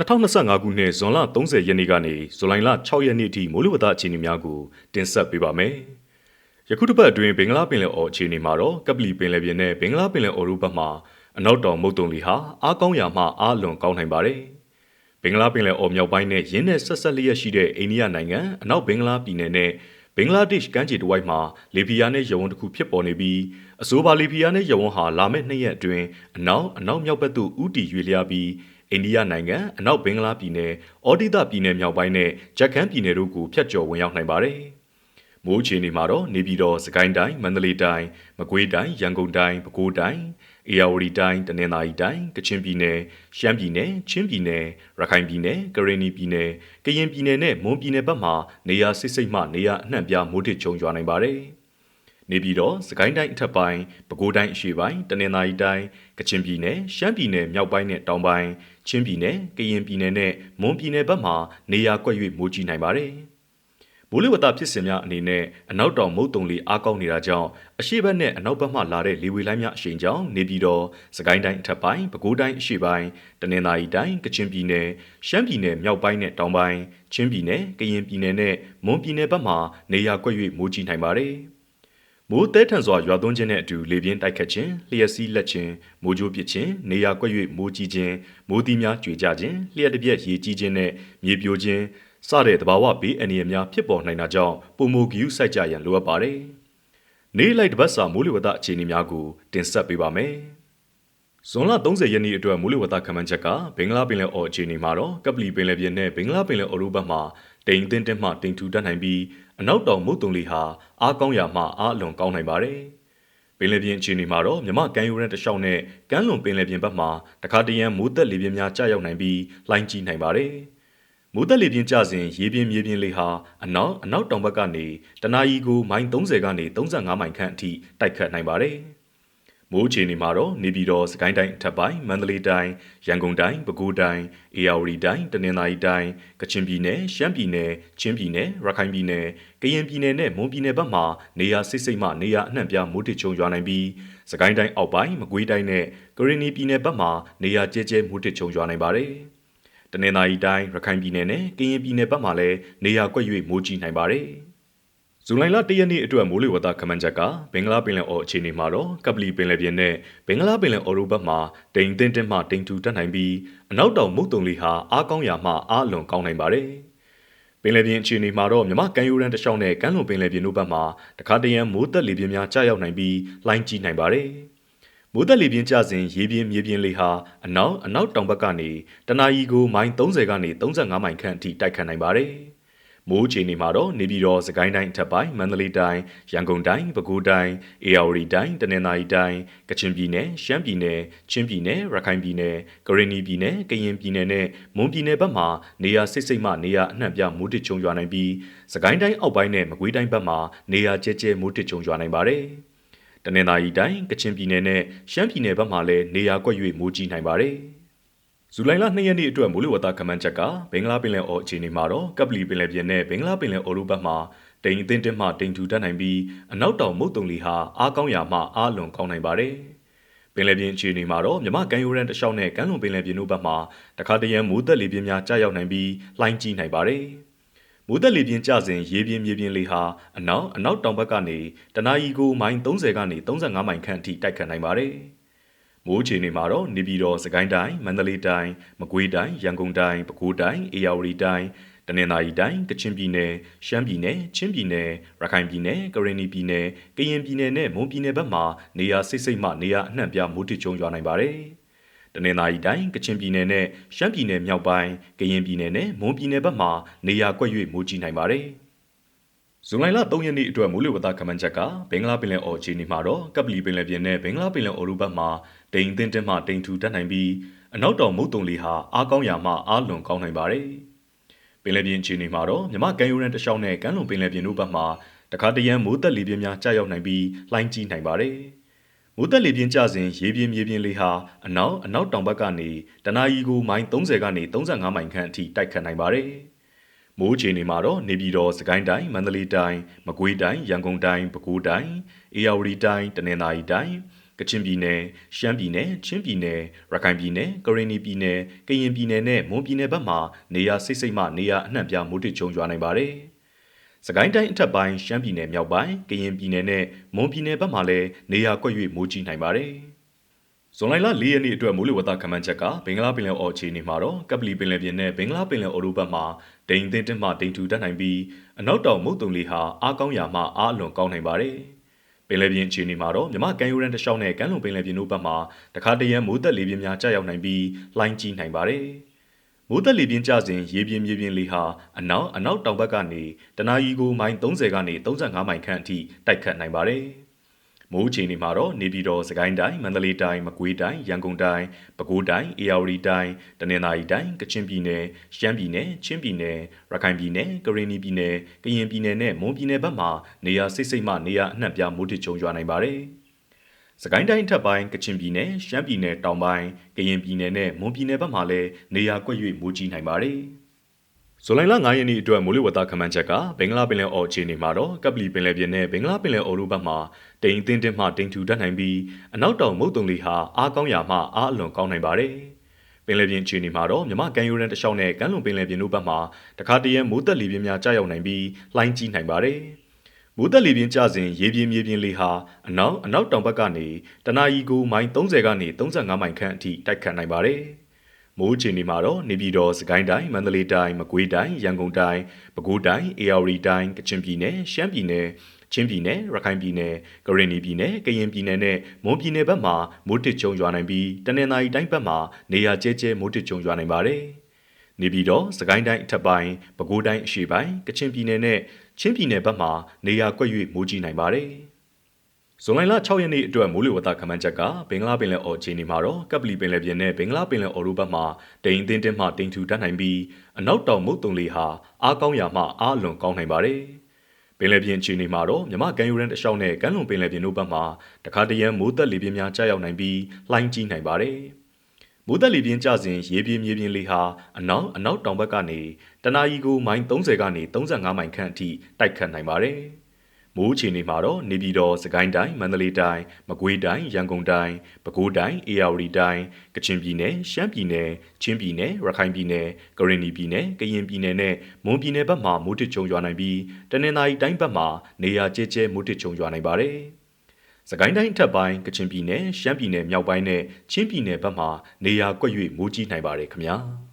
2025ခုနှစ်ဇွန်လ30ရက်နေ့ကနေဇူလိုင်လ6ရက်နေ့အထိမိုးလေဝသအခြေအနေများကိုတင်ဆက်ပေးပါမယ်။ယခုတစ်ပတ်အတွင်းဘင်္ဂလားပင်လယ်အော်အခြေအနေမှာတော့ကပလီပင်လယ်ပြင်နဲ့ဘင်္ဂလားပင်လယ်အော်တို့ဘက်မှာအနောက်တောင်မုတ်တုံလီဟာအားကောင်းရာမှအားလွန်ကောင်းနိုင်ပါတယ်။ဘင်္ဂလားပင်လယ်အော်မြောက်ပိုင်းနဲ့ရင်းနဲ့ဆက်ဆက်လျက်ရှိတဲ့အိန္ဒိယနိုင်ငံအနောက်ဘင်္ဂလားပြည်နယ်နဲ့ဘင်္ဂလားဒေ့ရှ်ကမ်းခြေတစ်ဝိုက်မှာလေပီယာနဲ့ရဝန်းတစ်ခုဖြစ်ပေါ်နေပြီးအဆိုပါလေပီယာနဲ့ရဝန်းဟာလာမယ့်နှစ်ရက်အတွင်းအနောက်အနောက်မြောက်ဘက်သို့ဥတီရွေ့လျားပြီး အိန္ဒိယနိုင်ငံအနောက်ဘင်္ဂလားပြည်နယ်အော်ဒီတာပြည်နယ်မြောက်ပိုင်းနဲ့ဂျက်ခန်းပြည်နယ်တို့ကိုဖျက်ကျော်ဝင်ရောက်နိုင်ပါတယ်။မိုးအခြေအနေမှာတော့နေပြည်တော်စကိုင်းတိုင်းမန္တလေးတိုင်းမကွေးတိုင်းရန်ကုန်တိုင်းပဲခူးတိုင်းအေရဝတီတိုင်းတနင်္သာရီတိုင်းကချင်ပြည်နယ်ရှမ်းပြည်နယ်ချင်းပြည်နယ်ရခိုင်ပြည်နယ်ကရင်နီပြည်နယ်ကရင်ပြည်နယ်နဲ့မွန်ပြည်နယ်ဘက်မှာနေရာစစ်စိတ်မှနေရာအနှံ့ပြားမိုးထစ်ချုံရွာနိုင်ပါတယ်။ နေပြည်တော်စကိုင်းတိုင်းအထက်ပိုင်းပဲခူးတိုင်းအရှေ့ပိုင်းတနင်္သာရီတိုင်းကချင်ပြည်နယ်ရှမ်းပြည်နယ်မြောက်ပိုင်းနဲ့တောင်ပိုင်းချင်းပြည်နယ်ကရင်ပြည်နယ်နဲ့မွန်ပြည်နယ်ဘက်မှာနေရာကွက်၍မိုးကြီးနိုင်ပါတယ်။မိုးလေဝသဖြစ်စဉ်များအနေနဲ့အနောက်တောင်မုတ်တုံလီအားကောင်းနေတာကြောင့်အရှေ့ဘက်နဲ့အနောက်ဘက်မှလာတဲ့လေဝေလိုင်းများအရှိန်ကြောင့်နေပြည်တော်စကိုင်းတိုင်းအထက်ပိုင်းပဲခူးတိုင်းအရှေ့ပိုင်းတနင်္သာရီတိုင်းကချင်ပြည်နယ်ရှမ်းပြည်နယ်မြောက်ပိုင်းနဲ့တောင်ပိုင်းချင်းပြည်နယ်ကရင်ပြည်နယ်နဲ့မွန်ပြည်နယ်ဘက်မှာနေရာကွက်၍မိုးကြီးနိုင်ပါတယ်။ မိုးတဲထန်စွာရွာသွန်းခြင်းနဲ့အတူလေပြင်းတိုက်ခတ်ခြင်းလျှက်စီးလက်ခြင်းမိုးကြိုးပစ်ခြင်းနေရာကွက်၍မိုးကြီးခြင်းမိုးသီးများကျွေကြခြင်းလျှက်တစ်ပြက်ရေကြီးခြင်းနဲ့မြေပြိုခြင်းစတဲ့သဘာဝဘေးအန္တရာယ်များဖြစ်ပေါ်နိုင်တာကြောင့်ပုံမိုဂီယူစိုက်ကြရန်လိုအပ်ပါတယ်။နေ့လိုက်တစ်ပတ်စာမိုးလေဝသအခြေအနေများကိုတင်ဆက်ပေးပါမယ်။ဇွန်လ30ရက်နေ့အတွက်မိုးလေဝသခန့်မှန်းချက်ကဘင်္ဂလားပင်လယ်အော်အခြေအနေမှာတော့ကပလီပင်လယ်ပြင်နဲ့ဘင်္ဂလားပင်လယ်အော်တို့ဘက်မှာ တိမ်တင်းတင်းမှတိမ်ထူတတ်နိုင်ပြီးအနောက်တောင်မုတ်တုံလီဟာအားကောင်းရာမှအားအလွန်ကောင်းနိုင်ပါတယ်။ပင်လယ်ပြင်အခြေအနေမှာတော့မြမကမ်းရိုးတန်းတစ်လျှောက်နဲ့ကမ်းလွန်ပင်လယ်ပြင်ဘက်မှာတခါတရံမိုးသက်လေပြင်းများကျရောက်နိုင်ပြီးလှိုင်းကြီးနိုင်ပါတယ်။မိုးသက်လေပြင်းကျစဉ်ရေပြင်းမြေပြင်းလေဟာအနောက်အနောက်တောင်ဘက်ကနေတနအီကိုမိုင်30ကနေ35မိုင်ခန့်အထိတိုက်ခတ်နိုင်ပါတယ်။ မိုးအခြေအနေမှာတော့နေပြည်တော်စကိုင်းတိုင်းအထက်ပိုင်းမန္တလေးတိုင်းရန်ကုန်တိုင်းပဲခူးတိုင်းအေရဝတီတိုင်းတနင်္သာရီတိုင်းကချင်ပြည်နယ်ရှမ်းပြည်နယ်ချင်းပြည်နယ်ရခိုင်ပြည်နယ်ကရင်ပြည်နယ်နဲ့မွန်ပြည်နယ်ဘက်မှာနေရာစိတ်စိတ်မှနေရာအနှံ့ပြမိုးထစ်ချုံရွာနိုင်ပြီးစကိုင်းတိုင်းအောက်ပိုင်းမကွေးတိုင်းနဲ့ကရင်နီပြည်နယ်ဘက်မှာနေရာကျဲကျဲမိုးထစ်ချုံရွာနိုင်ပါတယ်တနင်္သာရီတိုင်းရခိုင်ပြည်နယ်နဲ့ကရင်ပြည်နယ်ဘက်မှာလည်းနေရာကွက်၍မိုးကြီးနိုင်ပါတယ်။ ဇူလိုင်လ၁ရက်နေ့အတွက်မိုးလေဝသခမန်းချက်ကဘင်္ဂလားပင်လယ်အော်အခြေအနေမှာတော့ကပလီပင်လယ်ပြင်နဲ့ဘင်္ဂလားပင်လယ်အော်တို့ဘက်မှာတိမ်တင်းတင်းမှတိမ်ထူတက်နိုင်ပြီးအနောက်တောင်မုတ်တုံလီဟာအားကောင်းရာမှအားလွန်ကောင်းနိုင်ပါတယ်။ပင်လယ်ပြင်အခြေအနေမှာတော့မြမကန်ယူရန်တလျှောက်နဲ့ကမ်းလွန်ပင်လယ်ပြင်တို့ဘက်မှာတခါတရံမိုးသက်လေပြင်းများကြာရောက်နိုင်ပြီးလှိုင်းကြီးနိုင်ပါတယ်။မိုးသက်လေပြင်းကျစဉ်ရေပြင်းမြေပြင်းလေဟာအနောက်အနောက်တောင်ဘက်ကနေတနအီကိုမိုင်30ကနေ35မိုင်ခန့်အထိတိုက်ခတ်နိုင်ပါတယ်။ မိုးအခြေအနေမှာတော့နေပြည်တော်စကိုင်းတိုင်းအထက်ပိုင်းမန္တလေးတိုင်းရန်ကုန်တိုင်းပဲခူးတိုင်းအေရဝတီတိုင်းတနင်္သာရီတိုင်းကချင်ပြည်နယ်ရှမ်းပြည်နယ်ချင်းပြည်နယ်ရခိုင်ပြည်နယ်ကရင်နီပြည်နယ်ကရင်ပြည်နယ်နဲ့မွန်ပြည်နယ်ဘက်မှာနေရာစိတ်စိတ်မှနေရာအနှံ့ပြမိုးတစ်ချုံရွာနိုင်ပြီးစကိုင်းတိုင်းအောက်ပိုင်းနဲ့မကွေးတိုင်းဘက်မှာနေရာကျဲကျဲမိုးတစ်ချုံရွာနိုင်ပါတယ်တနင်္သာရီတိုင်းကချင်ပြည်နယ်နဲ့ရှမ်းပြည်နယ်ဘက်မှာလည်းနေရာကွက်၍မိုးကြီးနိုင်ပါတယ်။ ဇူလိုင်လ2ရက်နေ့အတွက်မိုးလေဝသခန့်မှန်းချက်ကဘင်္ဂလားပင်လယ်အော်အခြေအနေမှာတော့ကပလီပင်လယ်ပြင်နဲ့ဘင်္ဂလားပင်လယ်အော်တို့ဘက်မှာတိမ်အင်းတင်းမှတိမ်ထူတတ်နိုင်ပြီးအနောက်တောင်မုတ်တုံလီဟာအားကောင်းရာမှအားလွန်ကောင်းနိုင်ပါတယ်။ပင်လယ်ပြင်အခြေအနေမှာတော့မြမကန်ယူရန်တလျှောက်နဲ့ကမ်းလွန်ပင်လယ်ပြင်တို့ဘက်မှာတခါတရံမိုးသက်လေပြင်းများကြာရောက်နိုင်ပြီးလှိုင်းကြီးနိုင်ပါတယ်။မိုးသက်လေပြင်းကျစဉ်ရေပြင်းမြေပြင်းလေဟာအနောက်အနောက်တောင်ဘက်ကနေတနအီကိုမိုင်30ကနေ35မိုင်ခန့်အထိတိုက်ခတ်နိုင်ပါတယ်။ မိုးအခြေအနေမှာတော့နေပြည်တော်စကိုင်းတိုင်းမန္တလေးတိုင်းမကွေးတိုင်းရန်ကုန်တိုင်းပဲခူးတိုင်းအေရဝတီတိုင်းတနင်္သာရီတိုင်းကချင်ပြည်နယ်ရှမ်းပြည်နယ်ချင်းပြည်နယ်ရခိုင်ပြည်နယ်ကရင်နီပြည်နယ်ကရင်ပြည်နယ်နဲ့မွန်ပြည်နယ်ဘက်မှာနေရာစိတ်စိတ်မှနေရာအနှံ့ပြမိုးထစ်ချုံရွာနိုင်ပါတယ်တနင်္သာရီတိုင်းကချင်ပြည်နယ်နဲ့ရှမ်းပြည်နယ်မြောက်ပိုင်းကရင်ပြည်နယ်နဲ့မွန်ပြည်နယ်ဘက်မှာနေရာကွက်၍မိုးကြီးနိုင်ပါတယ်။ ဇွန်လ3ရက်နေ့အတွက်မိုးလေဝသခန့်မှန်းချက်ကဘင်္ဂလားပင်လယ်အော်အခြေအနေမှာတော့ကပလီပင်လယ်ပြင်နဲ့ဘင်္ဂလားပင်လယ်အော်တို့ဘက်မှာတိမ်တင်းတင်းမှတိမ်ထူတတ်နိုင်ပြီးအနောက်တောင်မုတ်တုံလီဟာအားကောင်းရာမှအားလွန်ကောင်းနိုင်ပါတယ်။ပင်လယ်ပြင်အခြေအနေမှာတော့မြမကန်ယူရန်တလျှောက်နဲ့ကမ်းလွန်ပင်လယ်ပြင်တို့ဘက်မှာတခါတရံမိုးသက်လေပြင်းများကြာရောက်နိုင်ပြီးလှိုင်းကြီးနိုင်ပါတယ်။မိုးသက်လေပြင်းကျစဉ်ရေပြင်းမြေပြင်းလေဟာအနောက်အနောက်တောင်ဘက်ကနေတနအီကိုမိုင်30ကနေ35မိုင်ခန့်အထိတိုက်ခတ်နိုင်ပါတယ်။ မိုးအခြေအနေမှာတော့နေပြည်တော်စကိုင်းတိုင်းမန္တလေးတိုင်းမကွေးတိုင်းရန်ကုန်တိုင်းပဲခူးတိုင်းအေရဝတီတိုင်းတနင်္သာရီတိုင်းကကချင်ပြည်နယ်ရှမ်းပြည်နယ်ချင်းပြည်နယ်ရခိုင်ပြည်နယ်ကရင်နီပြည်နယ်ကရင်ပြည်နယ်နဲ့မွန်ပြည်နယ်ဘက်မှာနေရာစိတ်စိတ်မှနေရာအနှံ့ပြားမိုးတစ်ချုံရွာနိုင်ပါတယ်။စကိုင်းတိုင်းအထက်ပိုင်းရှမ်းပြည်နယ်မြောက်ပိုင်းကရင်ပြည်နယ်နဲ့မွန်ပြည်နယ်ဘက်မှာလည်းနေရာကွက်၍မိုးကြီးနိုင်ပါတယ်။ ဇွန်လ၄ရက်နေ့အတွက်မိုးလေဝသခန့်မှန်းချက်ကဘင်္ဂလားပင်လယ်အော်အခြေအနေမှာတော့ကပလီပင်လယ်ပြင်နဲ့ဘင်္ဂလားပင်လယ်အော်တို့ဘက်မှာဒိန်အသင်းတက်မှဒိန်ထူတက်နိုင်ပြီးအနောက်တောင်မုတ်တုံလေးဟာအားကောင်းရာမှအားအလွန်ကောင်းနိုင်ပါတယ်။ပင်လယ်ပြင်အခြေအနေမှာတော့မြမကန်ယူရန်တစ်လျှောက်နဲ့ကမ်းလွန်ပင်လယ်ပြင်တို့ဘက်မှာတခါတရံမိုးသက်လေပြင်းများကြာရောက်နိုင်ပြီးလှိုင်းကြီးနိုင်ပါတယ်။မိုးသက်လေပြင်းကျစဉ်ရေပြင်းမြေပြင်းလေဟာအနောက်အနောက်တောင်ဘက်ကနေတနအီကိုမိုင်30ကနေ35မိုင်ခန့်အထိတိုက်ခတ်နိုင်ပါတယ်။ မိုးအခြေအနေမှာတော့နေပြည်တော်စကိုင်းတိုင်းမန္တလေးတိုင်းမကွေးတိုင်းရန်ကုန်တိုင်းပဲခူးတိုင်းအေရဝတီတိုင်းတနင်္သာရီတိုင်းကချင်ပြည်နယ်ရှမ်းပြည်နယ်ချင်းပြည်နယ်ရခိုင်ပြည်နယ်ကရင်ပြည်နယ်ကရင်ပြည်နယ်နဲ့မွန်ပြည်နယ်ဘက်မှာနေရာစိတ်စိတ်မှနေရာအနှံ့ပြားမိုးထစ်ချုံရွာနိုင်ပါတယ်။စကိုင်းတိုင်းထပ်ပိုင်းကချင်ပြည်နယ်ရှမ်းပြည်နယ်တောင်ပိုင်းကရင်ပြည်နယ်နဲ့မွန်ပြည်နယ်ဘက်မှာလည်းနေရာကွက်၍မိုးကြီးနိုင်ပါတယ်။ ဇူလိုင်လ9ရက်နေ့အတွက်မိုးလေဝသခန့်မှန်းချက်ကဘင်္ဂလားပင်လယ်အော်အခြေအနေမှာတော့ကပလီပင်လယ်ပြင်နဲ့ဘင်္ဂလားပင်လယ်အော်တို့ဘက်မှာတိမ်အင်းတင်းမှတိမ်ထူတတ်နိုင်ပြီးအနောက်တောင်မုတ်တုံလေးဟာအားကောင်းရာမှအားအလွန်ကောင်းနိုင်ပါတယ်။ပင်လယ်ပြင်အခြေအနေမှာတော့မြမကန်ယူရန်တလျှောက်နဲ့ကမ်းလွန်ပင်လယ်ပြင်တို့ဘက်မှာတခါတရံမိုးသက်လေပြင်းများကြာရောက်နိုင်ပြီးလှိုင်းကြီးနိုင်ပါတယ်။မိုးသက်လေပြင်းကျစဉ်ရေပြင်းမြေပြင်းလေးဟာအနောက်အနောက်တောင်ဘက်ကနေတနအီကိုမိုင်30ကနေ35မိုင်ခန့်အထိတိုက်ခတ်နိုင်ပါတယ်။ မိုးအခြေအနေမှာတော့နေပြည်တော်စကိုင်းတိုင်းမန္တလေးတိုင်းမကွေးတိုင်းရန်ကုန်တိုင်းပဲခူးတိုင်းအေရဝတီတိုင်းကချင်ပြည်နယ်ရှမ်းပြည်နယ်ချင်းပြည်နယ်ရခိုင်ပြည်နယ်ကရင်ပြည်နယ်ကရင်ပြည်နယ်နဲ့မွန်ပြည်နယ်ဘက်မှာမိုးတစ်ကြုံရွာနိုင်ပြီးတနင်္သာရီတိုင်းဘက်မှာနေရာကျဲကျဲမိုးတစ်ကြုံရွာနိုင်ပါတယ်။နေပြည်တော်စကိုင်းတိုင်းအထက်ပိုင်းပဲခူးတိုင်းအရှေ့ပိုင်းကချင်ပြည်နယ်နဲ့ချင်းပြည်နယ်ဘက်မှာနေရာကွက်၍မိုးကြီးနိုင်ပါတယ်။ ဇွန်လ6ရက်နေ့အတွက်မိုးလေဝသခန့်မှန်းချက်ကဘင်္ဂလားပင်လယ်အော်ခြေနေမှာတော့ကပလီပင်လယ်ပြင်နဲ့ဘင်္ဂလားပင်လယ်အော်တို့ဘက်မှာတိမ်အင်းတင်းမှတိမ်ထူတတ်နိုင်ပြီးအနောက်တောင်မုတ်တုံလေးဟာအားကောင်းရာမှအားအလွန်ကောင်းနိုင်ပါတယ်။ပင်လယ်ပြင်ခြေနေမှာတော့မြမကန်ယူရန်တလျှောက်နဲ့ကမ်းလွန်ပင်လယ်ပြင်တို့ဘက်မှာတခါတရံမိုးသက်လေပြင်းများကြာရောက်နိုင်ပြီးလှိုင်းကြီးနိုင်ပါတယ်။မိုးသက်လေပြင်းကျစဉ်ရေပြင်းမြေပြင်းလေးဟာအနောက်အနောက်တောင်ဘက်ကနေတနအီကိုမိုင်30ကနေ35မိုင်ခန့်အထိတိုက်ခတ်နိုင်ပါတယ်။ မိုးအခြေအနေမှာတော့နေပြည်တော်စကိုင်းတိုင်းမန္တလေးတိုင်းမကွေးတိုင်းရန်ကုန်တိုင်းပဲခူးတိုင်းအေရဝတီတိုင်းကချင်ပြည်နယ်ရှမ်းပြည်နယ်ချင်းပြည်နယ်ရခိုင်ပြည်နယ်ကရင်ပြည်နယ်ကရင်ပြည်နယ်နဲ့မွန်ပြည်နယ်ဘက်မှာမိုးတစ်ချုံရွာနိုင်ပြီးတနင်္သာရီတိုင်းဘက်မှာနေရာကျဲကျဲမိုးတစ်ချုံရွာနိုင်ပါတယ်။စကိုင်းတိုင်းထပ်ပိုင်းကချင်ပြည်နယ်ရှမ်းပြည်နယ်မြောက်ပိုင်းနဲ့ချင်းပြည်နယ်ဘက်မှာနေရာကွက်၍မိုးကြီးနိုင်ပါတယ်ခင်ဗျာ။